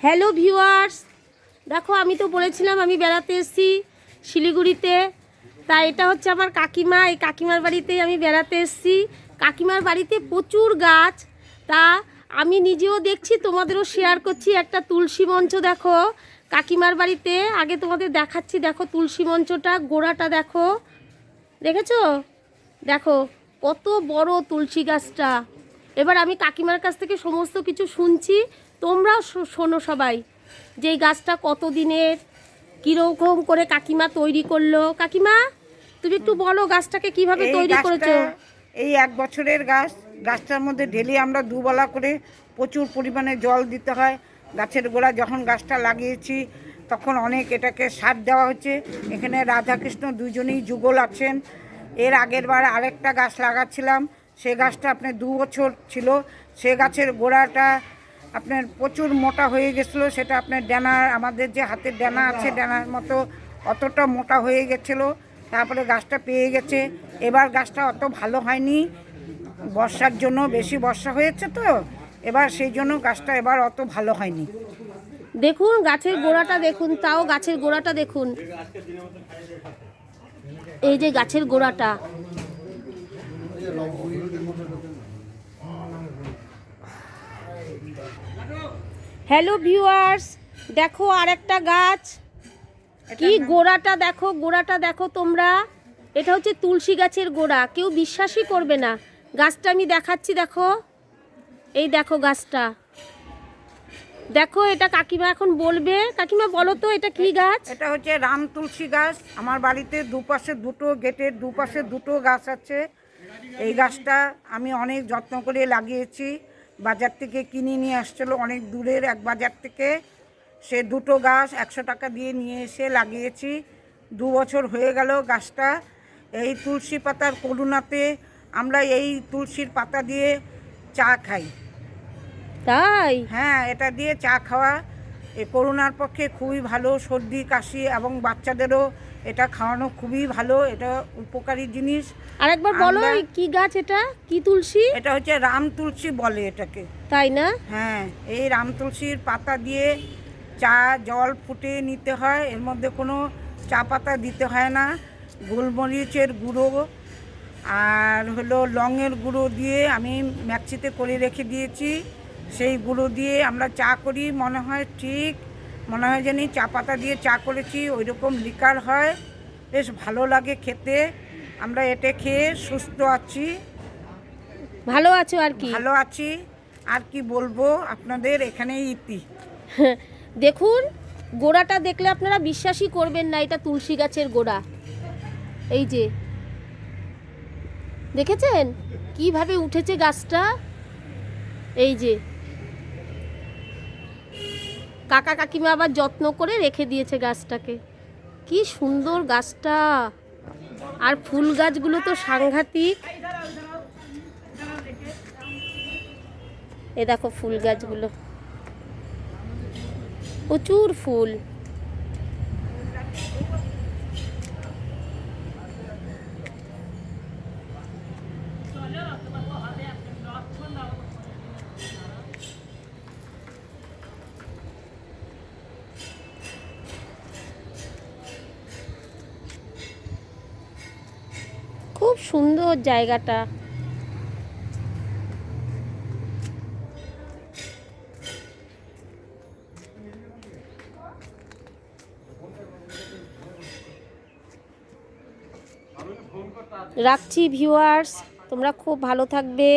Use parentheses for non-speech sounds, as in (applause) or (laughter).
Hello viewers দেখো, আমি তো বলেছিলাম আমি বেড়াতে এসেছি শিলিগুড়িতে। তা এটা হচ্ছে আমার কাকিমা। এই কাকিমার বাড়িতেই আমি বেড়াতে এসেছি। কাকিমার বাড়িতে প্রচুর গাছ। তা আমি নিজেও দেখছি, তোমাদেরও শেয়ার করছি একটা তুলসী মঞ্চ, দেখো। কাকিমার বাড়িতে, আগে তোমাদের দেখাচ্ছি, দেখো তুলসী মঞ্চটা, গোড়াটা দেখো। দেখেছ? দেখো, কত বড় তুলসী গাছটা। এবার আমি কাকিমার কাছ থেকে সমস্ত কিছু শুনছি। তোমরাও শোনো সবাই যে এই গাছটা কত দিনের কীরকম করে কাকিমা তৈরি করল। কাকিমা তুমি একটু বলো গাছটাকে কীভাবে তৈরি করেছ। এই এক বছরের গাছ গাছটার মধ্যে ডেলি আমরা দুবেলা করে প্রচুর পরিমাণে জল দিতে হয়। গাছের গোড়া যখন গাছটা লাগিয়েছি তখন অনেক এটাকে সার দেওয়া হচ্ছে। এখানে রাধাকৃষ্ণ দুজনেই যুগল আছেন। এর আগের বার আরেকটা গাছ লাগাচ্ছিলাম। সে গাছটা আপনার দু বছর ছিল। সে গাছের গোড়াটা আপনার প্রচুর মোটা হয়ে গেছিল, সেটা আপনার ডানা, আমাদের যে হাতের ডানা আছে, ডানার মতো অতটা মোটা হয়ে গেছিল, তারপরে গাছটা পেয়ে গেছে। এবার গাছটা অত ভালো হয়নি, বর্ষার জন্য বেশি বর্ষা হয়েছে তো, এবার সেই জন্য গাছটা এবার অত ভালো হয়নি। দেখুন, গাছের গোড়াটা দেখুন, তাও গাছের গোড়াটা দেখুন। এই যে গাছের গোড়াটা। হ্যালো ভিউয়ার্স দেখো আর একটা গাছ কি গোড়াটা দেখো গোড়াটা দেখো তোমরা। এটা হচ্ছে তুলসী গাছের গোড়া কেউ বিশ্বাসই করবে না। গাছটা আমি দেখাচ্ছি দেখো। এই দেখো গাছটা। দেখো এটা কাকিমা এখন বলবে। কাকিমা বলো তো এটা কি গাছ? এটা হচ্ছে রাম তুলসী গাছ। আমার বাড়িতে দুপাশে দুটো গেটের দুপাশে দুটো গাছ আছে। এই গাছটা আমি অনেক যত্ন করে লাগিয়েছি। বাজার থেকে কিনে নিয়ে আসছিল অনেক দূরের এক বাজার থেকে। সে দুটো গাছ একশো টাকা দিয়ে নিয়ে এসে লাগিয়েছি। দু বছর হয়ে গেল গাছটা। এই তুলসী পাতার করুণাতে আমরা এই তুলসীর পাতা দিয়ে চা খাই। তাই? হ্যাঁ এটা দিয়ে চা খাওয়া। এ করোনার পক্ষে খুবই ভালো সর্দি কাশি এবং বাচ্চাদেরও এটা খাওয়ানো খুবই ভালো এটা উপকারী জিনিস। আরেকবার বলো আমরা- এই কি গাছ এটা? কি তুলসী? এটা হচ্ছে রাম তুলসী বলে এটাকে। তাই না? হ্যাঁ এই রাম তুলসীর পাতা দিয়ে চা জল ফুটে নিতে হয় এর মধ্যে কোনো চা পাতা দিতে হয় না। গোলমরিচের গুঁড়ো আর হলো লংয়ের গুঁড়ো দিয়ে আমি ম্যাক্সিতে করে রেখে দিয়েছি। সেই গুঁড়ো দিয়ে আমরা চা করি মনে হয় ঠিক মনে হয় জানি চা পাতা দিয়ে চা করেছি ওই রকম লিকার হয় বেশ ভালো লাগে খেতে। আমরা এটা খেয়ে সুস্থ আছি। ভালো আছো আর কি? ভালো আছি। আর কি বলব আপনাদের এখানেই ইতি। (laughs) দেখুন গোড়াটা দেখলে আপনারা বিশ্বাসই করবেন না এটা তুলসী গাছের গোড়া। এই যে। দেখেছেন? কীভাবে উঠেছে গাছটা? এই যে। কাকা কাকিমা আবার যত্ন করে রেখে দিয়েছে গাছটাকে। কি সুন্দর গাছটা। আর ফুল গাছগুলো তো সাংঘাতিক। এ দেখো ফুল গাছগুলো। প্রচুর ফুল। সুন্দর জায়গাটা। রাখছি ভিউয়ার্স তোমরা খুব ভালো থাকবে।